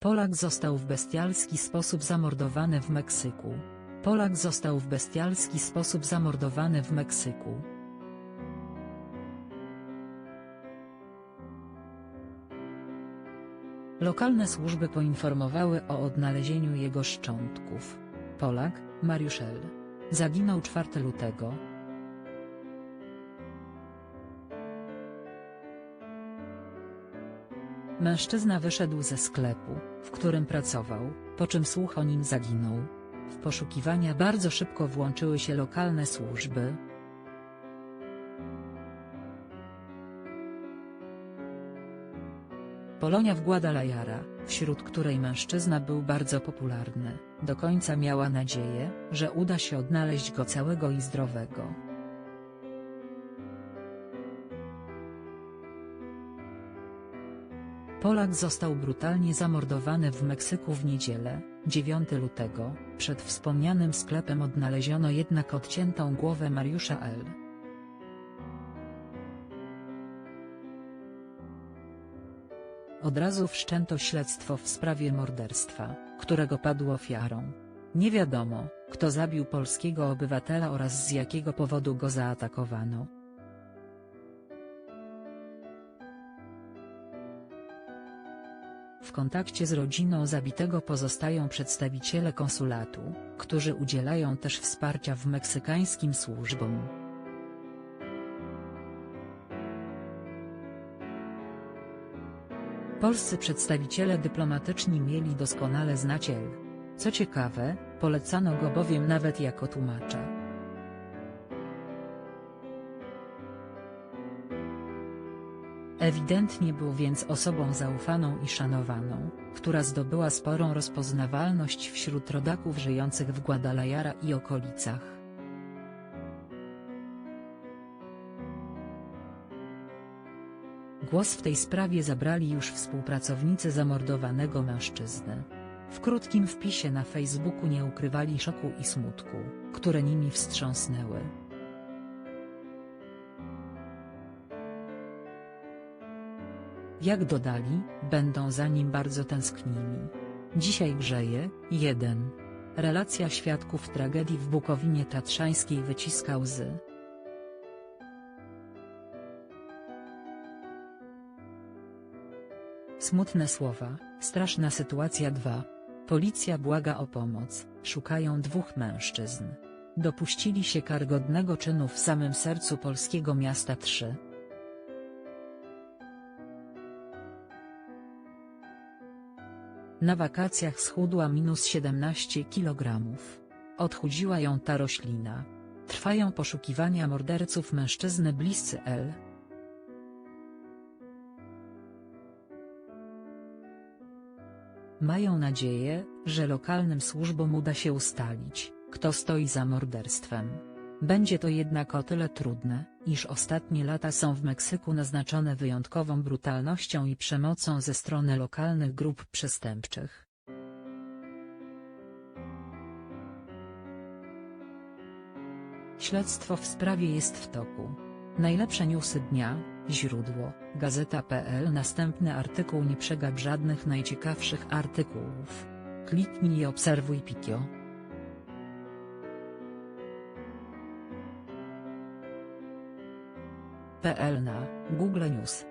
Polak został w bestialski sposób zamordowany w Meksyku. Polak został w bestialski sposób zamordowany w Meksyku. Lokalne służby poinformowały o odnalezieniu jego szczątków. Polak, Mariusz L. Zaginął 4 lutego. Mężczyzna wyszedł ze sklepu, w którym pracował, po czym słuch o nim zaginął. W poszukiwania bardzo szybko włączyły się lokalne służby. Polonia w Guadalajara, wśród której mężczyzna był bardzo popularny, do końca miała nadzieję, że uda się odnaleźć go całego i zdrowego. Polak został brutalnie zamordowany w Meksyku w niedzielę, 9 lutego, przed wspomnianym sklepem odnaleziono jednak odciętą głowę Mariusza L. Od razu wszczęto śledztwo w sprawie morderstwa, którego padł ofiarą. Nie wiadomo, kto zabił polskiego obywatela oraz z jakiego powodu go zaatakowano. W kontakcie z rodziną zabitego pozostają przedstawiciele konsulatu, którzy udzielają też wsparcia w meksykańskim służbom. Polscy przedstawiciele dyplomatyczni mieli doskonale znać L. Co ciekawe, polecano go bowiem nawet jako tłumacza. Ewidentnie był więc osobą zaufaną i szanowaną, która zdobyła sporą rozpoznawalność wśród rodaków żyjących w Guadalajara i okolicach. Głos w tej sprawie zabrali już współpracownicy zamordowanego mężczyzny. W krótkim wpisie na Facebooku nie ukrywali szoku i smutku, które nimi wstrząsnęły. Jak dodali, będą za nim bardzo tęsknili. Dzisiaj grzeje, 1. Relacja świadków tragedii w Bukowinie Tatrzańskiej wyciska łzy. Smutne słowa, straszna sytuacja 2. Policja błaga o pomoc, szukają dwóch mężczyzn. Dopuścili się karygodnego czynu w samym sercu polskiego miasta 3. Na wakacjach schudła minus 17 kg. Odchudziła ją ta roślina. Trwają poszukiwania morderców mężczyzny bliscy L. Mają nadzieję, że lokalnym służbom uda się ustalić, kto stoi za morderstwem. Będzie to jednak o tyle trudne, iż ostatnie lata są w Meksyku naznaczone wyjątkową brutalnością i przemocą ze strony lokalnych grup przestępczych. Śledztwo w sprawie jest w toku. Najlepsze newsy dnia, źródło, gazeta.pl Następny artykuł nie przegap żadnych najciekawszych artykułów. Kliknij i obserwuj Pikio. PL na Google News